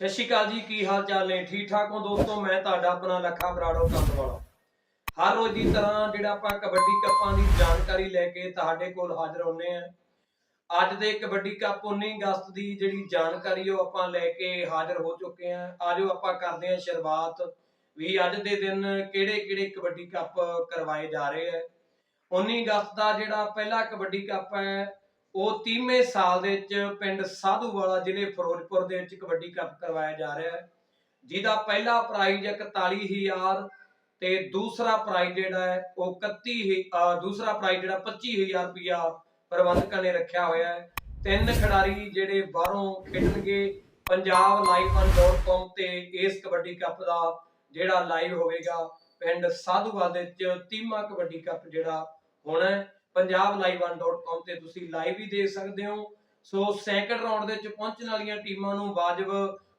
ਸਤਿ ਸ਼੍ਰੀ ਅਕਾਲ ਜੀ, ਕੀ ਹਾਲ ਚਾਲ ਨੇ? ਠੀਕ ਠਾਕ ਹੋ ਦੋਸਤੋ? ਮੈਂ ਤੁਹਾਡਾ ਆਪਣਾ ਲੱਖਾ ਬਰਾੜੋ ਕੰਦ ਵਾਲਾ। ਹਰ ਰੋਜ਼ ਦੀ ਤਰ੍ਹਾਂ ਜਿਹੜਾ ਆਪਾਂ ਕਬੱਡੀ ਕੱਪਾਂ ਦੀ ਜਾਣਕਾਰੀ ਲੈ ਕੇ ਤੁਹਾਡੇ ਕੋਲ ਹਾਜ਼ਰ ਹੁੰਨੇ ਆ ਅੱਜ ਦੇ ਕਬੱਡੀ ਕੱਪ 19 ਅਗਸਤ ਦੀ ਜਿਹੜੀ ਜਾਣਕਾਰੀ ਉਹ ਆਪਾਂ ਲੈ ਕੇ ਹਾਜ਼ਰ ਹੋ ਚੁੱਕੇ ਆ ਆਜੋ ਆਪਾਂ ਕਰਦੇ ਹਾਂ ਸ਼ੁਰੂਆਤ ਵੀ ਅੱਜ ਦੇ ਦਿਨ ਕਿਹੜੇ ਕਿਹੜੇ ਕਬੱਡੀ ਕੱਪ ਕਰਵਾਏ ਜਾ ਰਹੇ ਆ। 19 ਅਗਸਤ ਦਾ ਜਿਹੜਾ ਪਹਿਲਾ ਕਬੱਡੀ ਕੱਪ ਹੈ ਉਹ 30ਵੇਂ ਸਾਲ ਦੇ ਵਿੱਚ ਪਿੰਡ ਸਾਧੂਵਾਲਾ ਜ਼ਿਲ੍ਹੇ ਫਿਰੋਜ਼ਪੁਰ ਦੇ ਵਿੱਚ ਕਬੱਡੀ ਕੱਪ ਕਰਵਾਇਆ ਜਾ ਰਿਹਾ ਹੈ। ਜਿਹਦਾ ਪਹਿਲਾ ਪ੍ਰਾਈਜ਼ 41000 ਤੇ ਦੂਸਰਾ ਪ੍ਰਾਈਜ਼ ਜਿਹੜਾ ਹੈ ਉਹ 31 ਦੂਸਰਾ ਪ੍ਰਾਈਜ਼ ਜਿਹੜਾ 25000 ਰੁਪਇਆ ਪ੍ਰਬੰਧਕਾਂ ਨੇ ਰੱਖਿਆ ਹੋਇਆ ਹੈ। ਤਿੰਨ ਖਿਡਾਰੀ ਜਿਹੜੇ ਬਾਹਰੋਂ ਖੇਡਣਗੇ ਪੰਜਾਬ live.com ਤੇ ਇਸ ਕਬੱਡੀ ਕੱਪ ਦਾ ਜਿਹੜਾ ਲਾਈਵ ਹੋਵੇਗਾ, ਪਿੰਡ ਸਾਧੂਵਾਲ ਦੇ ਵਿੱਚ 30ਵਾਂ ਕਬੱਡੀ ਕੱਪ ਜਿਹੜਾ ਹੋਣਾ ਹੈ। ਪੰਜਾਬ ਤੇ ਤੁਸੀਂ ਲਾਈਵ ਵੀ ਦੇਖ ਸਕਦੇ ਹੋ। ਸੋ ਸੈਕੰਡ ਰਾਉਂਡ ਦੇ ਵਿੱਚ ਪਹੁੰਚਣ ਵਾਲੀਆਂ ਟੀਮਾਂ ਨੂੰ ਵਾਜਬ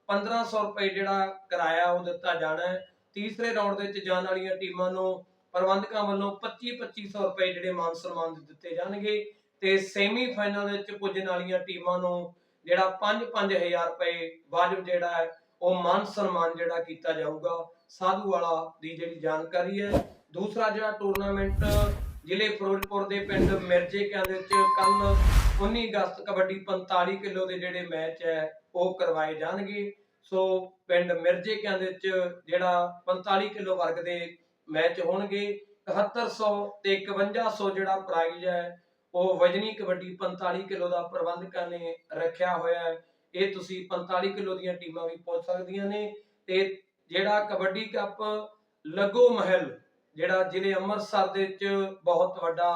1500 ਰੁਪਏ ਜਿਹੜਾ ਕਿਰਾਇਆ ਉਹ ਦਿੱਤਾ ਜਾਣਾ ਹੈ। ਤੀਸਰੇ ਰਾਉਂਡ ਦੇ ਵਿੱਚ ਜਾਣ ਵਾਲੀਆਂ ਟੀਮਾਂ ਨੂੰ ਪ੍ਰਬੰਧਕਾਂ ਵੱਲੋਂ 25 2500 ਰੁਪਏ ਜਿਹੜੇ ਮਾਨ ਸਨਮਾਨ ਦਿੱਤੇ ਜਾਣਗੇ ਤੇ ਸੈਮੀ ਦੇ ਵਿੱਚ ਪੁੱਜਣ ਵਾਲੀਆਂ ਟੀਮਾਂ ਨੂੰ ਜਿਹੜਾ 5 5000 ਰੁਪਏ ਵਾਜਬ ਜਿਹੜਾ ਹੈ, ਉਹ ਮਾਨ ਸਨਮਾਨ ਜਿਹੜਾ ਕੀਤਾ ਜਾਊਗਾ। ਸਾਧੂ ਵਾਲਾ ਦੀ ਜਿਹੜੀ ਜਾਣਕਾਰੀ ਹੈ। ਦੂਸਰਾ ਜਿਹੜਾ ਟੂਰਨਾਮੈਂਟ ਜ਼ਿਲ੍ਹੇ ਫਿਰੋਜ਼ਪੁਰ ਦੇ ਪਿੰਡ ਮਿਰਜੇ ਕਿਆਂ ਦੇ ਵਿੱਚ ਕੱਲ 19 ਅਗਸਤ ਕਬੱਡੀ 45 ਕਿਲੋ ਦੇ ਜਿਹੜੇ ਮੈਚ ਹੈ, ਉਹ ਕਰਵਾਏ ਜਾਣਗੇ। ਸੋ ਪਿੰਡ ਮਿਰਜੇ ਕਿਆਂ ਦੇ ਵਿੱਚ ਜਿਹੜਾ 45 ਕਿਲੋ ਵਰਗ ਦੇ ਮੈਚ ਹੋਣਗੇ 7100 ਤੇ 5100 ਜਿਹੜਾ ਪ੍ਰਾਈਜ਼ ਹੈ, ਉਹ ਵਜਨੀ ਕਬੱਡੀ 45 ਕਿਲੋ ਦਾ ਪ੍ਰਬੰਧਕਾਂ ਨੇ ਰੱਖਿਆ ਹੋਇਆ ਹੈ। ਇਹ ਤੁਸੀਂ 45 ਕਿਲੋ ਦੀਆਂ ਟੀਮਾਂ ਵੀ ਪਹੁੰਚ ਸਕਦੀਆਂ ਨੇ ਤੇ ਜਿਹੜਾ ਕਬੱਡੀ ਕੱਪ ਲਗੋ ਮਹਿਲ ਜਿਹੜਾ ਜ਼ਿਲ੍ਹੇ ਅੰਮ੍ਰਿਤਸਰ ਦੇ ਵਿੱਚ ਬਹੁਤ ਵੱਡਾ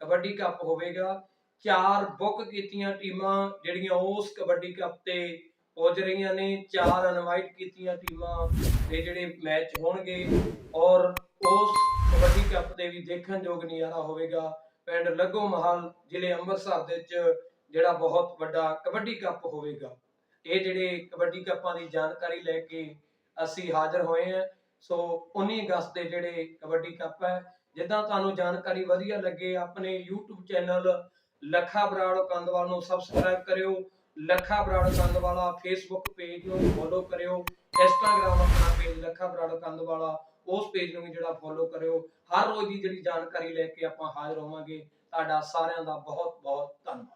ਕਬੱਡੀ ਕੱਪ ਹੋਵੇਗਾ, ਚਾਰ ਬੁੱਕ ਕੀਤੀਆਂ ਟੀਮਾਂ ਜਿਹੜੀਆਂ ਉਸ ਕਬੱਡੀ ਕੱਪ ਤੇ ਪਹੁੰਚ ਰਹੀਆਂ ਨੇ, ਚਾਰ ਇਨਵਾਈਟ ਕੀਤੀਆਂ ਟੀਮਾਂ ਦੇ ਜਿਹੜੇ ਮੈਚ ਹੋਣਗੇ ਔਰ ਉਸ ਕਬੱਡੀ ਕੱਪ ਦੇ ਵੀ ਦੇਖਣ ਯੋਗ ਨਜ਼ਾਰਾ ਹੋਵੇਗਾ। ਪਿੰਡ ਲੱਗੋ ਮਹਲ, ਜ਼ਿਲ੍ਹੇ ਅੰਮ੍ਰਿਤਸਰ ਦੇ ਵਿੱਚ ਜਿਹੜਾ ਬਹੁਤ ਵੱਡਾ ਕਬੱਡੀ ਕੱਪ ਹੋਵੇਗਾ। ਇਹ ਜਿਹੜੇ ਕਬੱਡੀ ਕੱਪਾਂ ਦੀ ਜਾਣਕਾਰੀ ਲੈ ਕੇ ਅਸੀਂ ਹਾਜ਼ਰ ਹੋਏ ਹਾਂ। ਸੋ 19 ਅਗਸਤ ਦੇ ਜਿਹੜੇ ਕਬੱਡੀ ਕੱਪ ਹੈ, ਜਿੱਦਾਂ ਤੁਹਾਨੂੰ ਜਾਣਕਾਰੀ ਵਧੀਆ ਲੱਗੇ, ਆਪਣੇ YouTube ਚੈਨਲ ਲੱਖਾ ਬਰਾੜ ਕੰਦਵਾਲ ਨੂੰ ਸਬਸਕ੍ਰਾਈਬ ਕਰਿਓ, ਲੱਖਾ ਬਰਾੜ ਕੰਦਵਾਲਾ Facebook ਪੇਜ ਨੂੰ ਫੋਲੋ ਕਰਿਓ, Instagram ਆਪਣਾ ਪੇਜ ਲੱਖਾ ਬਰਾੜ ਕੰਦਵਾਲਾ ਉਸ ਪੇਜ ਨੂੰ ਵੀ ਜਿਹੜਾ ਫੋਲੋ ਕਰਿਓ। ਹਰ ਰੋਜ਼ ਦੀ ਜਿਹੜੀ ਜਾਣਕਾਰੀ ਲੈ ਕੇ ਆਪਾਂ ਹਾਜ਼ਰ ਹੋਵਾਂਗੇ। ਤੁਹਾਡਾ ਸਾਰਿਆਂ ਦਾ ਬਹੁਤ ਬਹੁਤ ਧੰਨਵਾਦ।